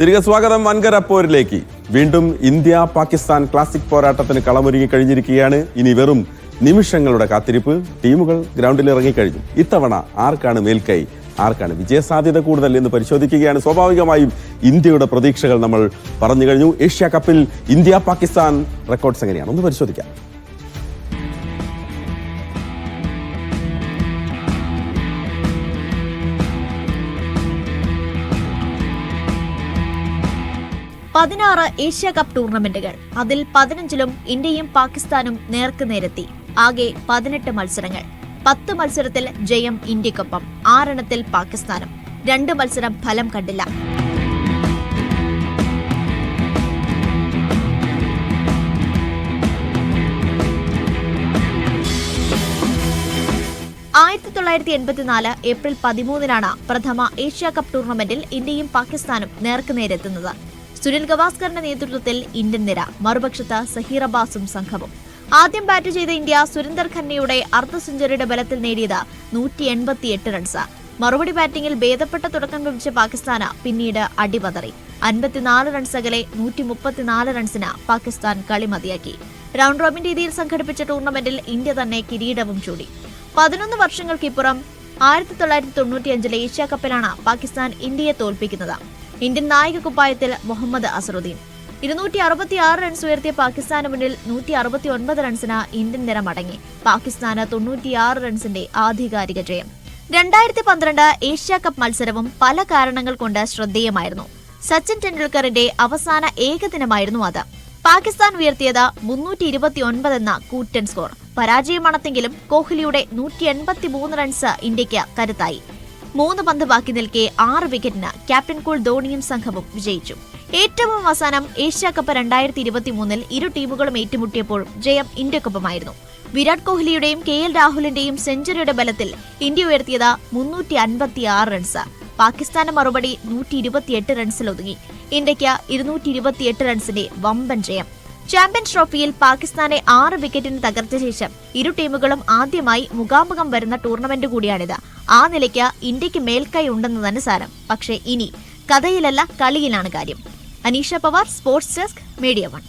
തിരികെ സ്വാഗതം വൻകര പോരിലേക്ക്. വീണ്ടും ഇന്ത്യ പാകിസ്ഥാൻ ക്ലാസിക് പോരാട്ടത്തിന് കളമൊരുങ്ങി കഴിഞ്ഞിരിക്കുകയാണ്. ഇനി വെറും നിമിഷങ്ങളുടെ കാത്തിരിപ്പ് ടീമുകൾ ഗ്രൗണ്ടിൽ ഇറങ്ങിക്കഴിഞ്ഞു. ഇത്തവണ ആർക്കാണ് മേൽക്കൈ? ആർക്കാണ് വിജയസാധ്യത കൂടുതൽ എന്ന് പരിശോധിക്കുകയാണ്. സ്വാഭാവികമായും ഇന്ത്യയുടെ പ്രതീക്ഷകൾ നമ്മൾ പറഞ്ഞു കഴിഞ്ഞു. ഏഷ്യ കപ്പിൽ ഇന്ത്യ പാകിസ്ഥാൻ റെക്കോർഡ്സ് എങ്ങനെയാണ്? ഒന്ന് പരിശോധിക്കാം. പതിനാറ് ഏഷ്യ കപ്പ് ടൂർണമെന്റുകൾ. അതിൽ പതിനഞ്ചിലും ഇന്ത്യയും പാകിസ്ഥാനും നേർക്കുനേരെത്തി ആകെ പതിനെട്ട് മത്സരങ്ങൾ. പത്ത് മത്സരത്തിൽ ജയം ഇന്ത്യക്കൊപ്പം ആറെണ്ണത്തിൽ പാകിസ്ഥാനും. രണ്ട് മത്സരം ഫലം കണ്ടില്ല. ആയിരത്തി തൊള്ളായിരത്തി എൺപത്തിനാല് ഏപ്രിൽ പതിമൂന്നിനാണ് പ്രഥമ ഏഷ്യ കപ്പ് ടൂർണമെന്റിൽ ഇന്ത്യയും പാകിസ്ഥാനും നേർക്കുനേരെത്തുന്നത് സുനിൽ ഗവാസ്കറിന്റെ നേതൃത്വത്തിൽ ഇന്ത്യൻ നിര മറുപക്ഷത്ത് സഹീർ അബ്ബാസും സംഘവും. ആദ്യം ബാറ്റ് ചെയ്ത ഇന്ത്യ സുരേന്ദർ ഖന്നയുടെ അർദ്ധ സെഞ്ചുറിയുടെ ബലത്തിൽ നേടിയത് നൂറ്റി എൺപത്തിയെട്ട് റൺസ് മറുപടി ബാറ്റിംഗിൽ ഭേദപ്പെട്ട തുടക്കം ലഭിച്ച പാകിസ്ഥാന് പിന്നീട് അടിപതറി അൻപത്തിനാല് റൺസ് അകലെ നൂറ്റി മുപ്പത്തിനാല് റൺസിന് പാകിസ്ഥാൻ കളി മതിയാക്കി റൗണ്ട് റോബിൻ രീതിയിൽ സംഘടിപ്പിച്ച ടൂർണമെന്റിൽ ഇന്ത്യ തന്നെ കിരീടവും ചൂടി. പതിനൊന്ന് വർഷങ്ങൾക്കിപ്പുറം ആയിരത്തി തൊള്ളായിരത്തി തൊണ്ണൂറ്റിയഞ്ചിലെ ഏഷ്യ കപ്പിലാണ് പാകിസ്ഥാൻ ഇന്ത്യയെ തോൽപ്പിക്കുന്നത്. ഇന്ത്യൻ നായിക കുപ്പായത്തിൽ മുഹമ്മദ് അസറുദ്ദീൻ. ഇരുന്നൂറ്റി അറുപത്തി ആറ് റൺസ് ഉയർത്തിയ പാകിസ്ഥാന് മുന്നിൽ നൂറ്റി അറുപത്തി ഒൻപത് റൺസിന് ഇന്ത്യൻ നിര മടങ്ങി പാകിസ്ഥാന് തൊണ്ണൂറ്റിയാറ് റൺസിന്റെ ആധികാരിക ജയം. രണ്ടായിരത്തി പന്ത്രണ്ട് ഏഷ്യ കപ്പ് മത്സരവും പല കാരണങ്ങൾ കൊണ്ട് ശ്രദ്ധേയമായിരുന്നു. സച്ചിൻ ടെണ്ടുൽക്കറിന്റെ അവസാന ഏകദിനമായിരുന്നു അത്. പാകിസ്ഥാൻ ഉയർത്തിയത് മുന്നൂറ്റി ഇരുപത്തി ഒൻപത് എന്ന കൂറ്റൻ സ്കോർ പരാജയമണത്തെങ്കിലും കോഹ്ലിയുടെ നൂറ്റി എൺപത്തി മൂന്ന് റൺസ് ഇന്ത്യയ്ക്ക് കരുത്തായി. മൂന്ന് പന്ത് ബാക്കി നിൽക്കെ ആറ് വിക്കറ്റിന് ക്യാപ്റ്റൻ കൂൾ ധോണിയും സംഘവും വിജയിച്ചു. ഏറ്റവും അവസാനം ഏഷ്യ കപ്പ് രണ്ടായിരത്തി ഇരുപത്തി മൂന്നിൽ ഇരു ടീമുകളും ഏറ്റുമുട്ടിയപ്പോൾ ജയം ഇന്ത്യക്കൊപ്പമായിരുന്നു. വിരാട് കോഹ്ലിയുടെയും കെ എൽ രാഹുലിന്റെയും സെഞ്ചുറിയുടെ ബലത്തിൽ ഇന്ത്യ ഉയർത്തിയത് മുന്നൂറ്റി അൻപത്തി ആറ് റൺസ് പാകിസ്ഥാന്റെ മറുപടി നൂറ്റി ഇരുപത്തിയെട്ട് റൺസിൽ ഒതുങ്ങി. ഇന്ത്യയ്ക്ക് ഇരുന്നൂറ്റി ഇരുപത്തിയെട്ട് റൺസിന്റെ വമ്പൻ ജയം. ചാമ്പ്യൻസ് ട്രോഫിയിൽ പാകിസ്ഥാനെ ആറ് വിക്കറ്റിന് തകർത്ത ശേഷം ഇരു ടീമുകളും ആദ്യമായി മുഖാമുഖം വരുന്ന ടൂർണമെന്റ് കൂടിയാണിത്. ആ നിലയ്ക്ക് ഇന്ത്യയ്ക്ക് മേൽക്കൈ ഉണ്ടെന്ന് തന്നെ സാരം. പക്ഷേ ഇനി കഥയിലല്ല കളിയിലാണ് കാര്യം. Aneesha Pawar sports desk Media One.